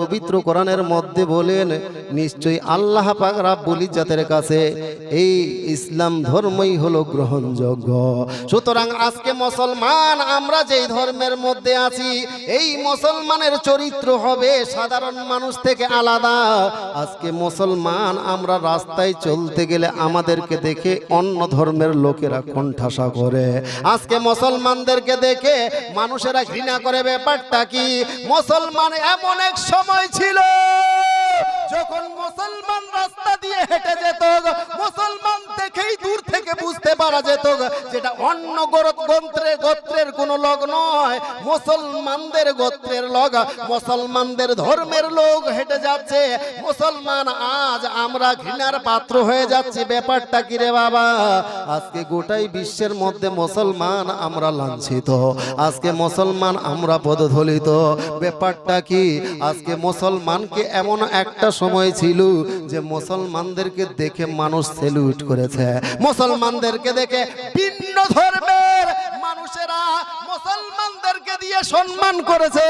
পবিত্র কোরআনের মধ্যে বলেন, নিশ্চয়ই আল্লাহ পাক রাব্বুল ইজ্জাতের কাছে এই ইসলাম ধর্মই হলো গ্রহণযোগ্য। সুতরাং আজকে মুসলমান, আমরা যেই ধর্মের মধ্যে আছি, এই মুসলমানের চরিত্র হবে সাধারণ মানুষ থেকে আলাদা। আজকে মুসলমান, আমরা রাস্তায় চলতে গেলে আমাদেরকে দেখে অন্য ধর্মের লোকেরা কণ্ঠাসা করে। আজকে মুসলমানদেরকে দেখে মানুষেরা ঘৃণা করে ব্যাপারটা কি? মুসলমান এমন এক সময় ছিল যখন মুসলমান রাস্তা দিয়ে হেঁটে যেত, মুসলমান দেখেই দূর থেকে বুঝতে পারা যেত যেটা অন্য গোরত গোত্রের কোন লোক নয়, মুসলমানদের গোত্রের লোক, মুসলমানদের ধর্মের লোক হেঁটে যাচ্ছে, মুসলমান আজ আমরা ঘৃণার পাত্র হয়ে যাচ্ছি, ব্যাপারটা কি রে বাবা? আজকে গোটাই বিশ্বের মধ্যে মুসলমান আমরা লাঞ্ছিত, আজকে মুসলমান আমরা পদধলিত, ব্যাপারটা কি? আজকে মুসলমানকে এমন একটা সময় ছিল যে মুসলমানদেরকে দেখে মানুষ সেলুট করেছে। মুসলমানদেরকে দেখে ভিন্ন ধর্মের মানুষেরা মুসলমানদেরকে দিয়ে সম্মান করেছে।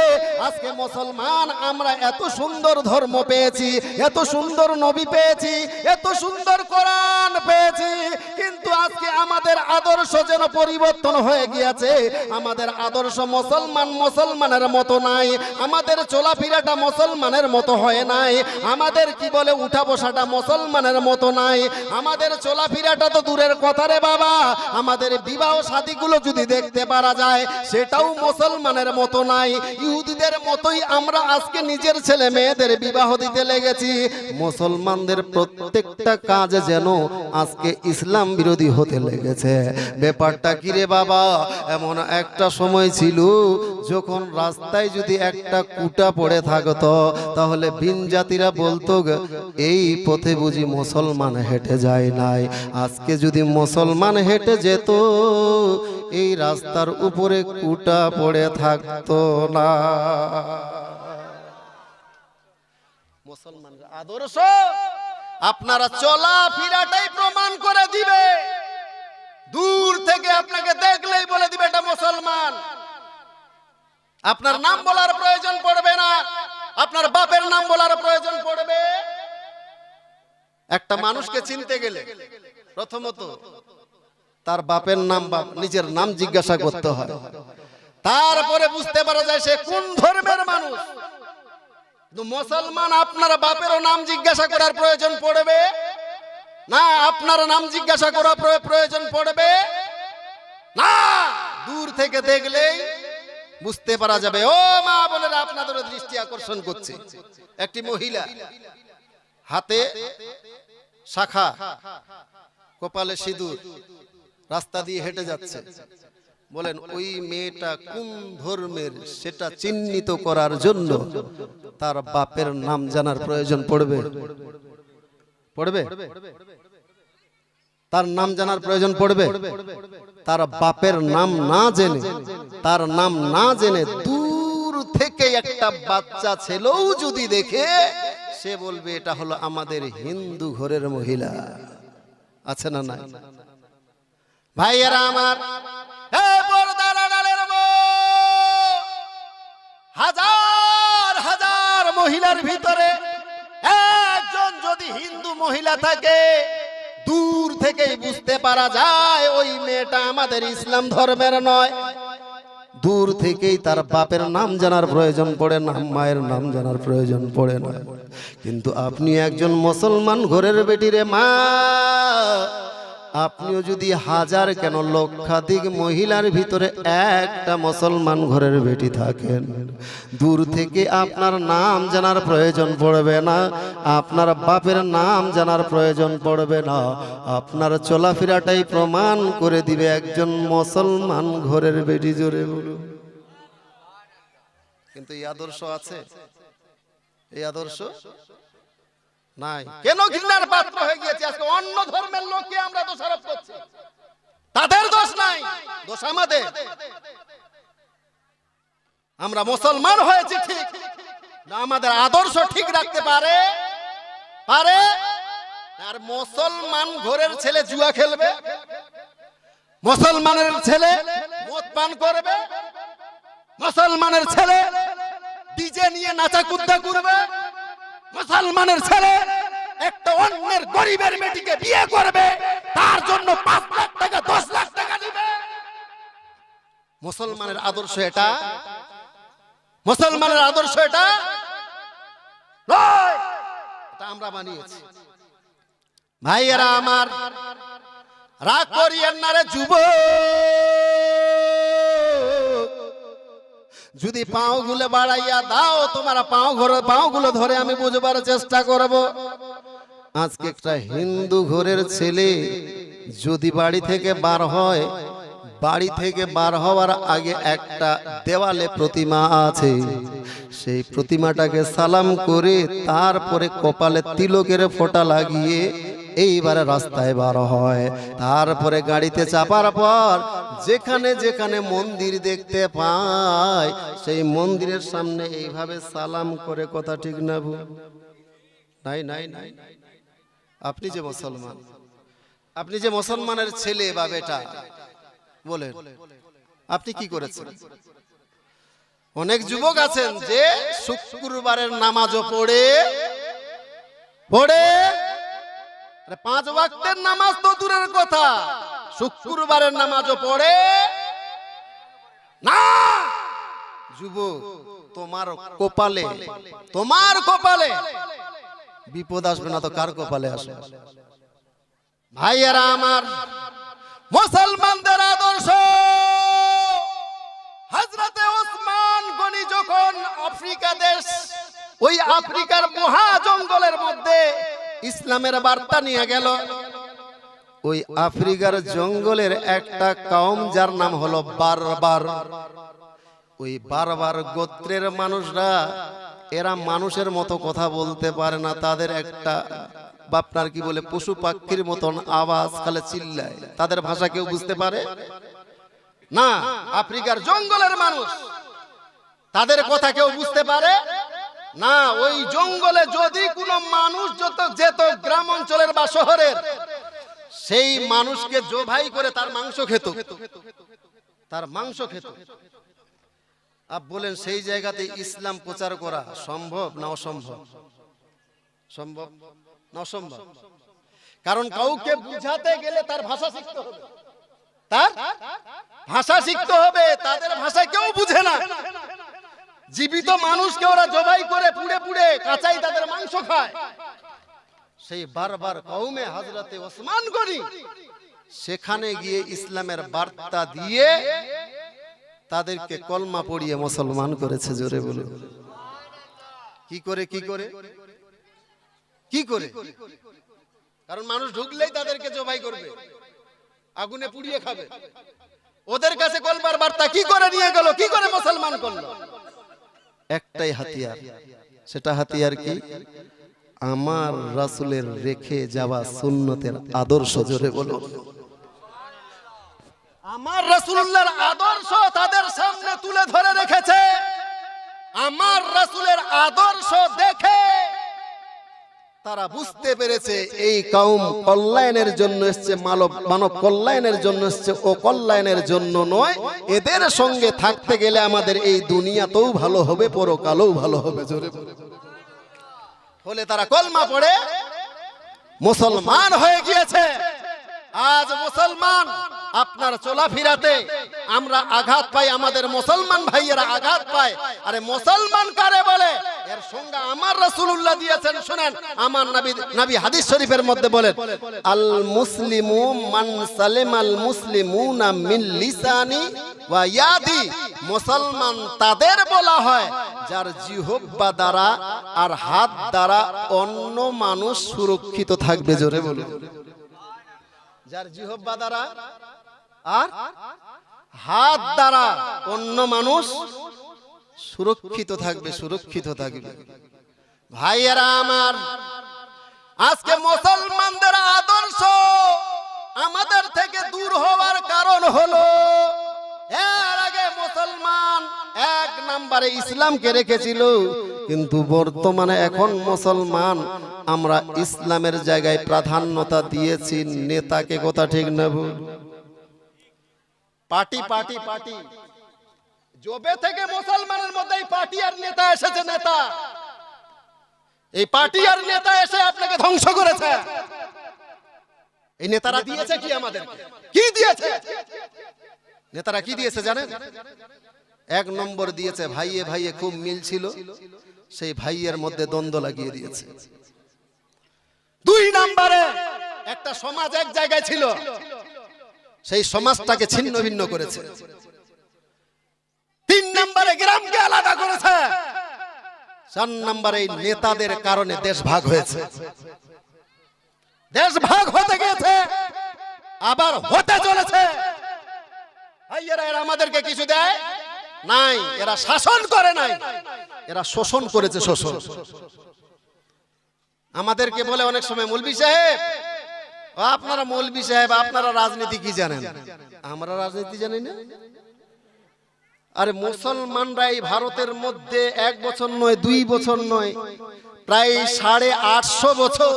আজকে মুসলমান, আমরা এত সুন্দর ধর্ম পেয়েছি, এত সুন্দর নবী পেয়েছি, এত সুন্দর কোরআন পেয়েছি, কিন্তু আজকে আমাদের আদর্শ যেন পরিবর্তন হয়ে গিয়েছে। আমাদের আদর্শ মুসলমান মুসলমানের মতো নাই। আমাদের চলাফেরাটা মুসলমানের মতো হয় নাই। আমাদের কি বলে উঠা বসাটা মুসলমানের মতো নাই। আমাদের চলাফেরাটা তো দূরের কথা রে বাবা। আমাদের বিবাহ শাদীগুলো যদি দেখতে পারা যায়, সেটাও মুসলমানের মতো নাই। ইহুদিদের মতোই আমরা আজকে নিজের ছেলে মেয়েদের বিবাহ দিতে লেগেছি। মুসলমানদের প্রত্যেকটা কাজ যেন আজকে ইসলাম বিরোধী হতে লেগেছে। ব্যাপারটা কি রে বাবা? এমন একটা সময় ছিল যখন রাস্তায় যদি একটা কুটা পড়ে থাকতো তাহলে বিন জাতিরা বলতো এই পথে বুঝি মুসলমান হেঁটে যায় নাই। আজকে যদি মুসলমান হেঁটে যেত এই রাস্তার উপরে কুটা পড়ে থাকতো না। মুসলমানের আদর্শ আপনারা চলা ফিরাটাই প্রমাণ করে দিবে। দূর থেকে আপনাকে দেখলেই বলে দিবে এটা মুসলমান। আপনার নাম বলার প্রয়োজন পড়বে না। আপনার বাপের নাম বলার প্রয়োজন পড়বে। একটা মানুষকে চিনতে গেলে প্রথমত তার বাপের নাম বা নিজের নাম জিজ্ঞাসা করতে হয়। তারপরে বুঝতে পারা যায় সে কোন ধর্মের মানুষ। মুসলমান আপনার বাপেরও নাম জিজ্ঞাসা করার প্রয়োজন পড়বে। না, আপনার নাম জিজ্ঞাসা করা প্রয়োজন পড়বে। না, দূর থেকে দেখলেই বুঝতে পারা যাবে। ও মা বোনেরা আপনাদের দৃষ্টি আকর্ষণ করছে। একটি মহিলা হাতে শাখা, কপালে সিঁদুর, রাস্তা দিয়ে হেঁটে যাচ্ছে। বলেন, ওই মেয়েটা কোন ধর্মের? সেটা চিহ্নিত করার জন্য তার বাপের নাম জানার প্রয়োজন পড়বে। পড়বে? তার নাম জানার প্রয়োজন পড়বে? তার বাপের নাম না জেনে তার নাম না জেনে দূর থেকে একটা বাচ্চা ছেলেও যদি দেখে সে বলবে এটা হলো আমাদের হিন্দু ঘরের মহিলা। আছে না নাই? ভাইয়েরা আমার হাজার হাজার মহিলার ভিতরে যদি হিন্দু মহিলা থাকে, দূর থেকেই বুঝতে পারা যায় ওই মেয়েটা আমাদের ইসলাম ধর্মের নয়। দূর থেকেই তার বাপের নাম জানার প্রয়োজন পড়ে না, মায়ের নাম জানার প্রয়োজন পড়ে না। কিন্তু আপনি একজন মুসলমান ঘরের বেটিরে মা আপনিও যদি হাজার কেন লক্ষাধিক মহিলার ভিতরে একটা মুসলমান ঘরের বেটি থাকেন, দূর থেকে আপনার নাম জানার প্রয়োজন পড়বে না, আপনার বাপের নাম জানার প্রয়োজন পড়বে না, আপনার চলাফেরাটাই প্রমাণ করে দিবে একজন মুসলমান ঘরের বেটি জোরে বলুন। কিন্তু এই আদর্শ আছে? এই আদর্শ? নাই। কেন ঘৃণার পাত্র হয়ে গিয়েছে? আজকে অন্য ধর্মের লোককে আমরা দোষারোপ করছি। তাদের দোষ নাই। দোষ আমাদের। আমরা মুসলমান হয়েছি ঠিক। না আমাদের আদর্শ ঠিক রাখতে পারে? পারে? আর মুসলমান ঘরের ছেলে জুয়া খেলবে? মুসলমানের ছেলে মদ পান করবে? মুসলমানের ছেলে ডিজে নিয়ে নাচা কুদ্দা করবে? মুসলমানের ছেলে একটা অন্যের গরিবের বেটিকে বিয়ে করবে, তার জন্য পাঁচ লাখ টাকা, দশ লাখ টাকা দিবে। মুসলমানের আদর্শ এটা? মুসলমানের আদর্শ এটা? আমরা বানিয়েছি। ভাইয়েরা আমার, রাগ করিয়েন না রে যুব যদি পাও গুলো বাড়াইয়া দাও, তোমার পাও ঘরে পাও গুলো ধরে আমি বুঝবার চেষ্টা করব। আজকে একটা হিন্দু ঘরের ছেলে যদি বাড়ি থেকে বার হয়, বাড়ি থেকে বার হওয়ার আগে একটা দেওয়ালে প্রতিমা আছে। সেই প্রতিমাটাকে সালাম করে তারপরে কপালে তিলকের ফোঁটা লাগিয়ে এইবারে রাস্তায় বার হয়। তারপরে গাড়িতে চাপার পর যেখানে যেখানে মন্দির দেখতে পায়, সেই মন্দিরের সামনে এইভাবে সালাম করে কথা ঠিক না ভুল? নাই নাই নাই আপনি যে মুসলমান, আপনি যে মুসলমানের ছেলে বা বেটা, বলেন, আপনি কি করেছেন? অনেক যুবক আছেন যে শুক্রবারের নামাজও পড়ে পড়ে পাঁচ ওয়াক্তের নামাজ তো দূরের কথা। শুক্রবারের নামাজও পড়ে। না! যুবক, তোমার কপালে তোমার কপালে বিপদ আসবে না তো কার কপালে আসবে? ভাইয়েরা আমার, মুসলমানদের আদর্শ হজরতে ওসমান গনি যখন আফ্রিকা দেশ, ওই আফ্রিকার মহা জঙ্গলের মধ্যে ইসলামের বার্তা নিয়ে গেল। ওই আফ্রিকার জঙ্গলের একটা কওম যার নাম হলো বারবার। ওই বারবার গোত্রের মানুষরা, এরা মানুষের মতো কথা বলতে পারে না, তাদের একটা বা আপনার কি বলে, পশু পাখির মতন আওয়াজ খালে চিল্লায়। তাদের ভাষা কেউ বুঝতে পারে? না, আফ্রিকার জঙ্গলের মানুষ, তাদের কথা কেউ বুঝতে পারে? না, ওই জঙ্গলে যদি কোনো মানুষ যত, যেত গ্রাম অঞ্চলের বা শহরের, সেই মানুষকে জবাই করে তার মাংস খেত। তার মাংস খেত। আপ বলেন, সেই জায়গাতে ইসলাম প্রচার করা সম্ভব না অসম্ভব? সম্ভব না অসম্ভব? কারণ কাউকে বুঝাতে গেলে তার ভাষা শিখতে হবে। তার ভাষা শিখতে হবে, তাদের ভাষা কেউ বুঝে না। জীবিত মানুষকে ওরা জবাই করে পুড়ে পুড়ে কাঁচাই তাদের মাংস খায়। সেই বারবার কৌমে হজরতে ওসমান গনি সেখানে গিয়ে ইসলামের বার্তা দিয়ে তাদেরকে কলমা পড়িয়ে মুসলমান করেছে, জোরে বলে। কি করে কি করে? কি করে? কারণ মানুষ ঢুকলেই তাদেরকে জবাই করবে। আগুনে পুড়িয়ে খাবে। ওদের কাছে কলমার বার্তা কি করে নিয়ে গেল? কি করে মুসলমান করল? একটাই হাতিয়ার, সেটা হাতিয়ার কি? আমার রাসুলের রেখে যাওয়া সুন্নতের আদর্শ জোরে বলো আমার রাসুল্লার আদর্শ তাদের সামনে তুলে ধরে রেখেছে। আমার রাসুলের আদর্শ দেখে তারা বুঝতে পেরেছে এই কওম কল্যাণের জন্য এসছে মানব মানব কল্যাণের জন্য এসছে ও কল্যাণের জন্য নয়। এদের সঙ্গে থাকতে গেলে আমাদের এই দুনিয়াতেও ভালো হবে, পরকালেও ভালো হবে, জোরে। ফলে তারা কলমা পড়ে, মুসলমান হয়ে গিয়েছে। আজ মুসলমান আপনার চলাফেরাতে আমরা আঘাত পাই, আমাদের মুসলমান ভাইয়েরা আঘাত পায়। আরে মুসলমান কারে বলে? এর সঙ্গে আমার রাসূলুল্লাহ দিয়েছেন, শুনেন, আমার নবী নবী হাদিস শরীফের মধ্যে বলেন আল মুসলিমু মান সালেমাল মুসলিমুনা মিন লিসানি ওয়া ইয়াদি। মুসলমান তাদের বলা হয়, যার জিহব্বা দ্বারা আর হাত দ্বারা অন্য মানুষ সুরক্ষিত থাকবে, জোরে বলুন। যার জিহব্বা দ্বারা আর হাত দ্বারা অন্য মানুষ সুরক্ষিত থাকবে সুরক্ষিত থাকবে। ভাইয়েরা আমার, আজকে মুসলমানদের আদর্শ আমাদের থেকে দূর হওয়ার কারণ হলো, এর আগে মুসলমান এক নম্বরে ইসলামকে রেখেছিল, কিন্তু বর্তমানে এখন মুসলমান আমরা ইসলামের জায়গায় প্রাধান্যতা দিয়েছি, নেতাকে কথা ঠিক না ভুল। Party party party. জবে থেকে মুসলমানের মধ্যে এই পার্টি আর নেতা এসেছে নেতা। এই পার্টি আর নেতা এসে আপনাকে ধ্বংস করেছে। এই নেতারা দিয়েছে কি আমাদের কি দিয়েছে? নেতারা কি দিয়েছে জানেন? এক নম্বর দিয়েছে ভাইয়ে ভাইয়ে খুব মিল ছিল, সেই ভাইয়ের মধ্যে দ্বন্দ্ব লাগিয়ে দিয়েছে। দুই নম্বরে একটা সমাজ এক জায়গায় ছিল, সেই সমাজটাকে ছিন্ন ভিন্ন করেছে। তিন নম্বরে গ্রামকে আলাদা করেছে। চার নম্বরে এই নেতাদের কারণে দেশ ভাগ হয়েছে। দেশ ভাগ হতে গেছে আবার হতে চলেছে। আমাদেরকে কিছু দেয় নাই, এরা শাসন করে নাই। এরা শোষণ করেছে, শোষণ। আমাদেরকে বলে অনেক সময় মৌলবি সাহেব, আপনারা মৌলবি সাহেব, আপনারা রাজনীতি কি জানেন? আমরা রাজনীতি জানি না। আরে মুসলমানরা এই ভারতের মধ্যে এক বছর নয় দুই বছর নয় প্রায় সাড়ে আটশো বছর।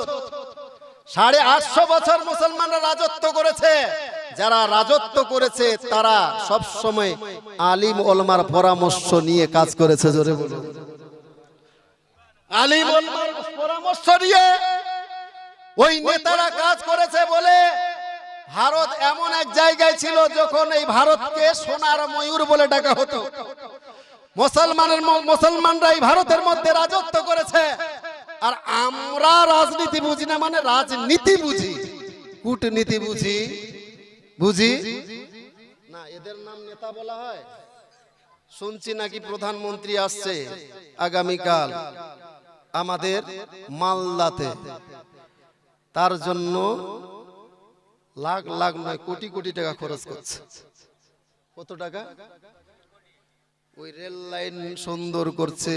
সাড়ে আটশো বছর মুসলমানরা রাজত্ব করেছে। যারা রাজত্ব করেছে তারা সব সময় আলিম ওলমার পরামর্শ নিয়ে কাজ করেছে জোরে বলুন। আলিম ওলমার পরামর্শ নিয়ে ওই নেতারা কাজ করেছে বলে ভারত এমন এক জায়গায় ছিল যখন এই ভারতকে সোনার ময়ূর বলে ডাকা হতো। মুসলমানের মুসলমানরা এই ভারতের মধ্যে রাজত্ব করেছে। আর আমরা রাজনীতি বুঝি না মানে রাজনীতি বুঝি। কূটনীতি বুঝি। বুঝি? না, এদের নাম নেতা বলা হয়। শুনছি নাকি প্রধানমন্ত্রী আসছে আগামীকাল আমাদের মালদাতে। তার জন্য লাখ লাখ নয়, কোটি কোটি টাকা খরচ করছে। কত টাকা? ওই রেল লাইন সুন্দর করছে,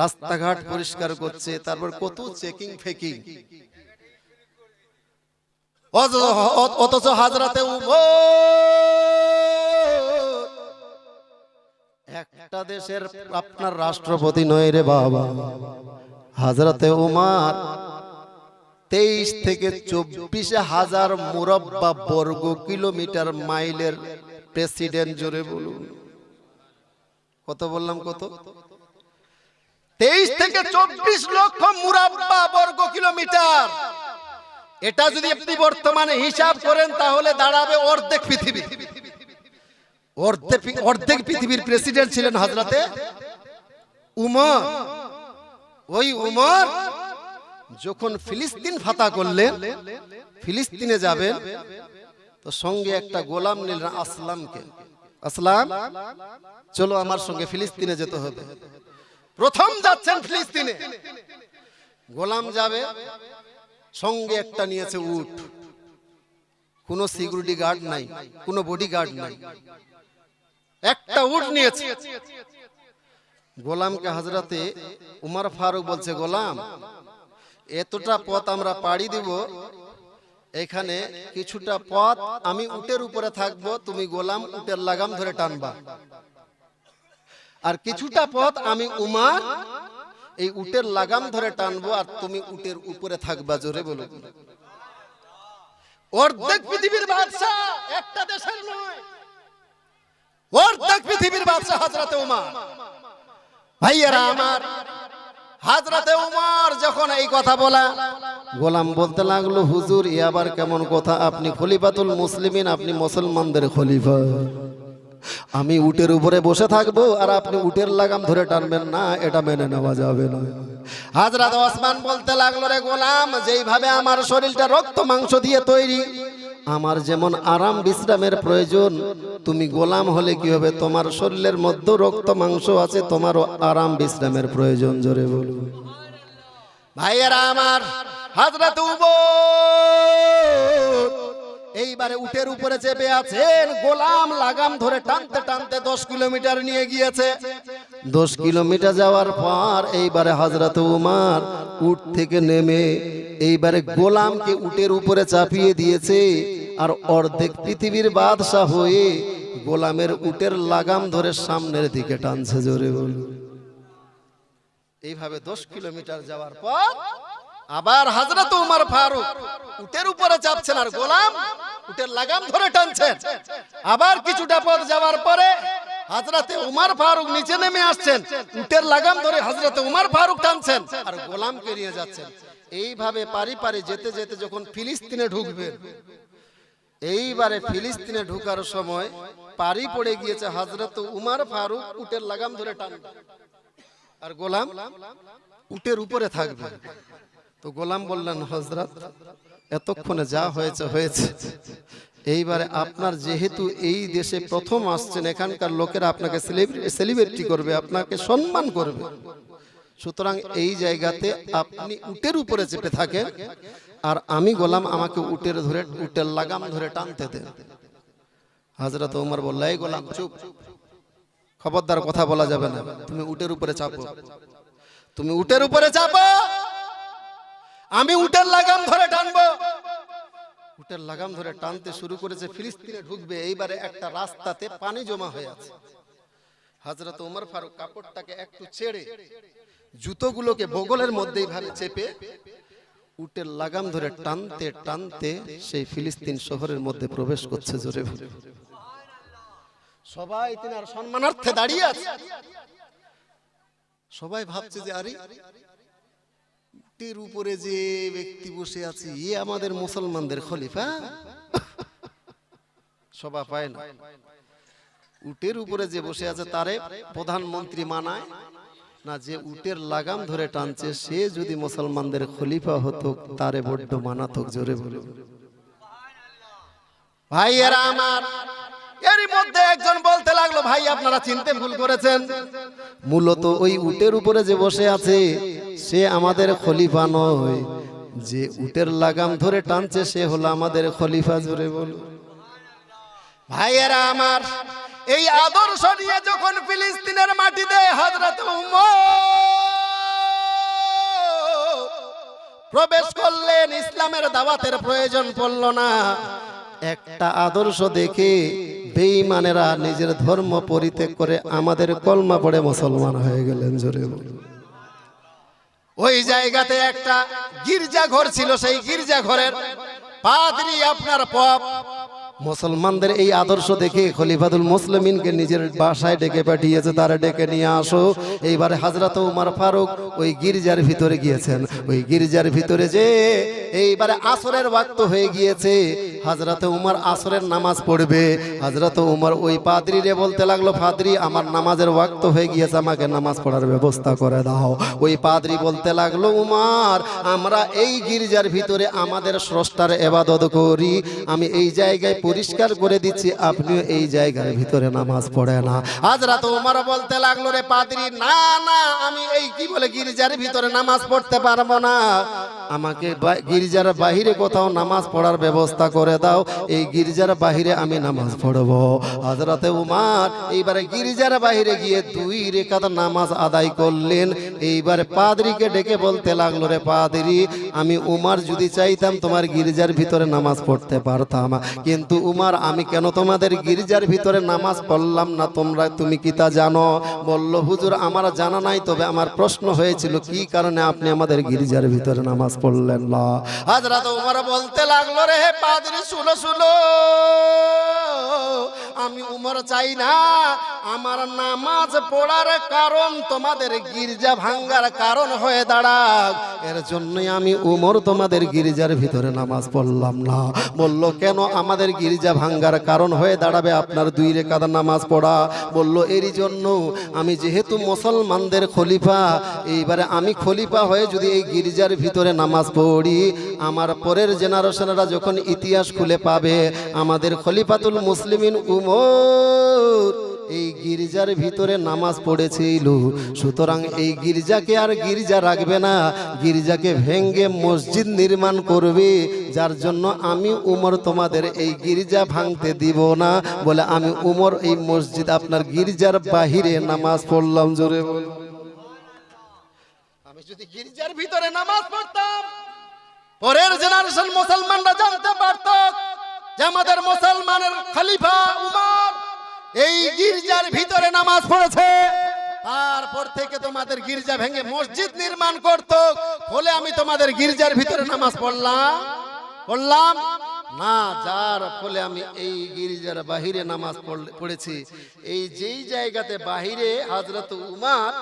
রাস্তাঘাট পরিষ্কার করছে, তারপর কত চেকিং ফেকিং। অথচ হাজরাতে একটা দেশের আপনার রাষ্ট্রপতি নয় রে বাবা। হাজরাতে উমার। তেইশ থেকে চব্বিশ হাজার মুরব্বা বর্গ কিলোমিটার মাইলের প্রেসিডেন্ট জোরে বলুন। কত বললাম কত? তেইশ থেকে চব্বিশ লক্ষ মুরাব্বা বর্গ কিলোমিটার। এটা যদি আপনি বর্তমানে হিসাব করেন, তাহলে দাঁড়াবে অর্ধেক পৃথিবী। অর্ধেক পৃথিবীর প্রেসিডেন্ট ছিলেন হাজরাতে উমর। ওই উমর যখন ফিলিস্তিন ফাতা করলেন, ফিলিস্তিনে যাবেন, তো সঙ্গে একটা গোলাম নিলেন আসলামকে। আসলাম, চলো আমার সঙ্গে ফিলিস্তিনে যেতে হবে। প্রথম যাচ্ছেন ফিলিস্তিনে। গোলাম যাবে, সঙ্গে একটা নিয়েছে উট। কোনো সিকিউরিটি গার্ড নাই, কোনো বডি গার্ড নাই। একটা উট নিয়েছে। গোলামকে হাজরাতে উমার ফারুক বলছে, গোলাম এতটা পথ আমরা পাড়ি দিব, এখানে কিছুটা পথ আমি উটের উপরে থাকব, তুমি গোলাম উটের লাগাম ধরে টানবা। আর কিছুটা পথ আমি উমা, এই উটের লাগাম ধরে টানবো আর তুমি উটের উপরে থাকবা, জোরে বলো। অর্ধেক পৃথিবীর বাদশা একটা দেশের নয়। অর্ধেক পৃথিবীর বাদশা হাজরাতে উমা। ভাইয়েরা আমার হাজরাতে উমার যখন এই কথা বলা, গোলাম বলতে লাগল, হুজুর, এ আবার কেমন কথা? আপনি খলিফাতুল মুসলিমিন, আপনি মুসলমানদের খলিফা। আমি উটের উপরে বসে থাকব আর আপনি উটের লাগাম ধরে টানবেন না, এটা মেনে নেওয়া যাবে না। হাজরাত ওসমান বলতে লাগল, রে গোলাম, যেইভাবে আমার শরীরটা রক্ত মাংস দিয়ে তৈরি আমার যেমন আরাম বিশ্রামের প্রয়োজন, তুমি গোলাম হলে কি হবে? তোমার শরীরের মধ্যে রক্ত মাংস আছে, তোমারও আরাম বিশ্রামের প্রয়োজন, জোরে বলুন। ভাইয়েরা আমার হাজরাত এইবারে উটের উপরে চেপে আছেন, গোলাম লাগাম ধরে টানতে টানতে দশ কিলোমিটার নিয়ে গিয়েছে। দশ কিলোমিটার যাওয়ার পর এইবারে হজরত উমার উট থেকে নেমে এইবারে গোলামকে উটের উপরে চাপিয়ে দিয়েছে আর অর্ধেক পৃথিবীর বাদশাহ হয়ে গোলামের উটের লাগাম ধরে সামনের দিকে টানছে জোরে বলুন। এইভাবে দশ কিলোমিটার যাওয়ার পর আবার হাজরত উমার ফারুক, উটের উপরে চাপছেন আর গোলাম উটের লাগাম ধরে টানছেন। আবার কিছুটা পথ যাওয়ার পরে হাজরাতে উমার ফারুক নিচে নেমে আসছেন, উটের লাগাম ধরে হাজরাতে উমার ফারুক টানছেন আর গোলামকে নিয়ে যাচ্ছেন। এইভাবে পারি পারি যেতে যেতে যখন ফিলিস্তিনে ঢুকবেন, এইবারে ফিলিস্তিনে ঢুকার সময় পারি পড়ে গিয়েছে হাজরত উমার ফারুক উটের লাগাম ধরে টানবে। আর গোলাম উটের উপরে থাকবে। তো গোলাম বললেন হজরত এতক্ষণে যা হয়েছে হয়েছে। এইবারে আপনার যেহেতু এই দেশে প্রথম আসছেন, এখানকার লোকেরা আপনাকে সেলিব্রিটি করবে, আপনাকে সম্মান করবে। সুতরাং এই জায়গাতে আপনি উটের উপরে চেপে থাকেন, আর আমি গোলাম আমাকে উটের ধরে, উটের লাগাম ধরে টানতে দেন। হাজরত উমর বলল, এই গোলাম, চুপ। খবরদার কথা বলা যাবে না। তুমি উটের উপরে চাপো। তুমি উটের উপরে চাপো। আমি উটের লাগাম ধরে টানবো। উটের লাগাম ধরে টানতে শুরু করেছে ফিলিস্তিনে ঢুকবে এইবারে একটা রাস্তাতে পানি জমা হয়ে আছে। হজরত উমর ফারুক কাপড়টাকে একটু ছেড়ে জুতোগুলোকে বগলের মধ্যে এইভাবে চেপে উটের লাগাম ধরে টানতে টানতে সেই ফিলিস্তিন শহরের মধ্যে প্রবেশ করছে জোরে সবাই তিনার সম্মানার্থে দাঁড়িয়ে আছে। সবাই ভাবছে যে আরে উটের উপরে যে ব্যক্তি বসে আছে, এ আমাদের মুসলমানদের খলিফা? সভা পায় না। উটের উপরে যে বসে আছে, তারে প্রধানমন্ত্রী মানায় না, যে উটের লাগাম ধরে টানছে, সে যদি মুসলমানদের খলিফা হতো, তারে বড্ড মানাতক জোরে বলে। ভাইয়েরা আমার এরই মধ্যে একজন বলতে লাগল, ভাই, আপনারা চিনতে ভুল করেছেন। মূলত ওই উটের উপরে যে বসে আছে, সে আমাদের খলিফা নয়। যে উটের লাগাম ধরে টানছে, সে হলো আমাদের খলিফা, জোরে বল ভাইয়েরা আমার, এই আদর্শ নিয়ে যখন ফিলিস্তিনের মাটিতে হজরত প্রবেশ করলেন, ইসলামের দাওয়াতের প্রয়োজন পড়ল না। একটা আদর্শ দেখে বেঈমানেরা নিজের ধর্ম পরিত্যাগ করে আমাদের কলমা পড়ে মুসলমান হয়ে গেলেন, জোরে ওই জায়গাতে একটা গির্জা ঘর ছিল, সেই গির্জা ঘরের পাদ্রি আপনার পপ মুসলমানদের এই আদর্শ দেখে খলিফাদুল মুসলিমিনকে নিজের বাসায় ডেকে পাঠিয়েছে, তারা ডেকে নিয়ে আসো। এইবারে হাজরত উমার ফারুক ওই গির্জার ভিতরে গিয়েছেন। ওই গির্জার ভিতরে যে এইবারে আসরের ওয়াক্ত হয়ে গিয়েছে, হাজরত উমার আসরের নামাজ পড়বে। হাজরত উমার ওই পাদ্রিরে বলতে লাগল, পাদ্রি, আমার নামাজের ওয়াক্ত হয়ে গিয়েছে, আমাকে নামাজ পড়ার ব্যবস্থা করে দাও। ওই পাদ্রি বলতে লাগল, উমার, আমরা এই গির্জার ভিতরে আমাদের স্রষ্টার এবাদত করি। আমি এই জায়গায় পরিষ্কার করে দিচ্ছি, আপনিও এই জায়গার ভিতরে নামাজ পড়ে না। আজ রাত উমার বলতে লাগল, রে পাদ্রি, না না, আমি এই কি বলে গির্জার ভিতরে নামাজ পড়তে পারব না। আমাকে গির্জার বাহিরে কোথাও নামাজ পড়ার ব্যবস্থা করে দাও। এই গির্জার বাহিরে আমি নামাজ পড়ব। হজরতে উমার এইবারে গির্জার বাহিরে গিয়ে দুই রেখাত নামাজ আদায় করলেন। এইবারে পাদরিকে ডেকে বলতে লাগল, রে পাদরি, আমি উমার যদি চাইতাম তোমার গির্জার ভিতরে নামাজ পড়তে পারতাম। কিন্তু উমার, আমি কেন তোমাদের গির্জার ভিতরে নামাজ পড়লাম না? তোমরা, তুমি কি তা জানো? বলল, হুজুর, আমার জানা নাই, তবে আমার প্রশ্ন হয়েছিল, কি কারণে আপনি আমাদের গির্জার ভিতরে নামাজ পড়লেন না হাজরাত উমার বলতে লাগল, রে পাদরি, শুনো শুনো। আমি উমর চাই না, আমার নামাজ পড়ার কারণ তোমাদের গির্জা ভাঙ্গার কারণ হয়ে দাঁড়াক। এর জন্যই আমি উমর তোমাদের গির্জার ভিতরে নামাজ পড়লাম না। বলল, কেন আমাদের গির্জা ভাঙ্গার কারণ হয়ে দাঁড়াবে আপনার দুই রেখাত নামাজ পড়া? বলল, এরই জন্য আমি যেহেতু মুসলমানদের খলিফা, এইবারে আমি খলিফা হয়ে যদি এই গির্জার ভিতরে নামাজ পড়ি, আমার পরের জেনারেশনরা যখন ইতিহাস খুলে পাবে, আমাদের খলিফাতুল মুসলিমিন উমর এই গির্জার ভিতরে নামাজ পড়েছিল। সুতরাং এই গির্জাকে আর গির্জা রাখবে না, গির্জাকে ভেঙ্গে মসজিদ নির্মাণ করবে। যার জন্য আমি উমর তোমাদের এই গির্জা ভাঙতে দিব না বলে আমি উমর এই মসজিদ আপনার গির্জার বাহিরে নামাজ পড়লাম, জোরে বল যদি গির্জার ভিতরে নামাজ পড়তাম, পরের জেনারেশন মুসলমানরা জানতে পারত যে আমাদের মুসলমানের খলিফা উমর এই গির্জার ভিতরে নামাজ পড়েছে। তারপর থেকে তোমাদের গির্জা ভেঙে মসজিদ নির্মাণ করত। ফলে আমি তোমাদের গির্জার ভিতরে নামাজ পড়লাম। পড়লাম? না, যার ফলে আমি এই গির্জার বাহিরে নামাজ পড়েছি। এই যেই জায়গাতে বাহিরে হজরত উমার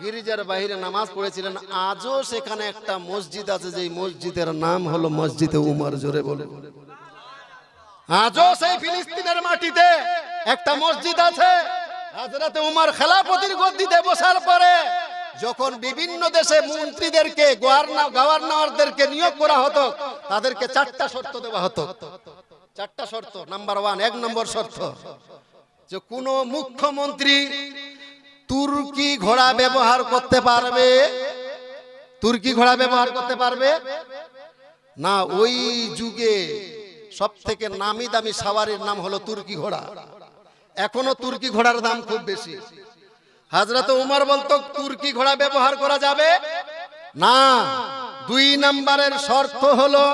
গির্জার বাহিরে নামাজ পড়েছিলেন, আজও সেখানে একটা মসজিদ আছে, যেই মসজিদের নাম হলো মসজিদে উমার, জোরে বলে। আজও সেই ফিলিস্তিনের মাটিতে একটা মসজিদ আছে গদ্দিতে বসার পরে যখন বিভিন্ন মন্ত্রীদেরকে গভর্নরদেরকে নিয়োগ করা হতো, তাদেরকে চারটা শর্ত দেওয়া হতো। চারটা শর্ত, নাম্বার ওয়ান, এক নম্বর শর্ত, যে কোনো মুখ্যমন্ত্রী তুর্কি ঘোড়া ব্যবহার করতে পারবে? তুর্কি ঘোড়া ব্যবহার করতে পারবে? না, ওই যুগে সব থেকে নামি দামি সাওয়ারির নাম হলো তুর্কি ঘোড়া। এখনও তুর্কি ঘোড়ার দাম খুব বেশি। হাজরত উমর বলতো, তুর্কি ঘোড়া ব্যবহার করা যাবে? না, দুই নাম্বারের শর্ত হলো,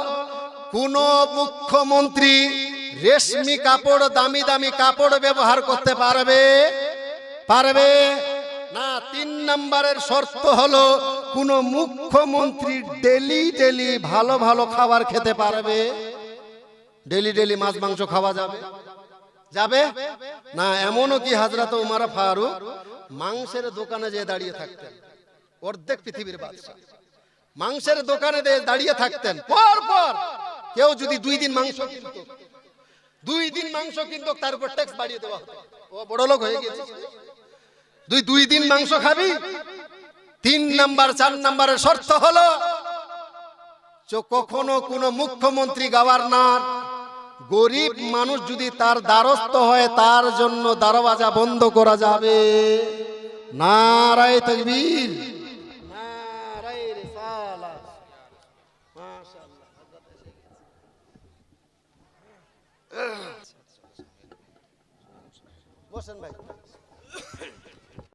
কোন মুখ্যমন্ত্রী রেশমি কাপড়, দামি দামি কাপড় ব্যবহার করতে পারবে। পারবে? না, তিন নাম্বারের শর্ত হলো কোন মুখ্যমন্ত্রী ডেলি ডেলি ভালো ভালো খাবার খেতে পারবে। ডেলি ডেলি মাছ মাংস খাওয়া যাবে। যাবে? না, এমনও কি হাজরাত উমার ফারুক মাংসের দোকানে যে দাঁড়িয়ে থাকতেন? অর্ধেক পৃথিবীর বাদশা মাংসের দোকানে দাঁড়িয়ে থাকতেন, পর পর কেউ যদি দুই দিন মাংস কিনত, দুই দিন মাংস কিনত, তার উপর ট্যাক্স বাড়িয়ে দেওয়া হতো। ও বড় লোক হয়ে গেছে। তুই দুই দিন মাংস খাবি? তিন নাম্বার চার নাম্বারের শর্ত হলো কখনো কোনো মুখ্যমন্ত্রী গভর্নর গরিব মানুষ যদি তার দ্বারস্থ হয় তার জন্য দরওয়াজা বন্ধ করা যাবে। নারায় তকবীর।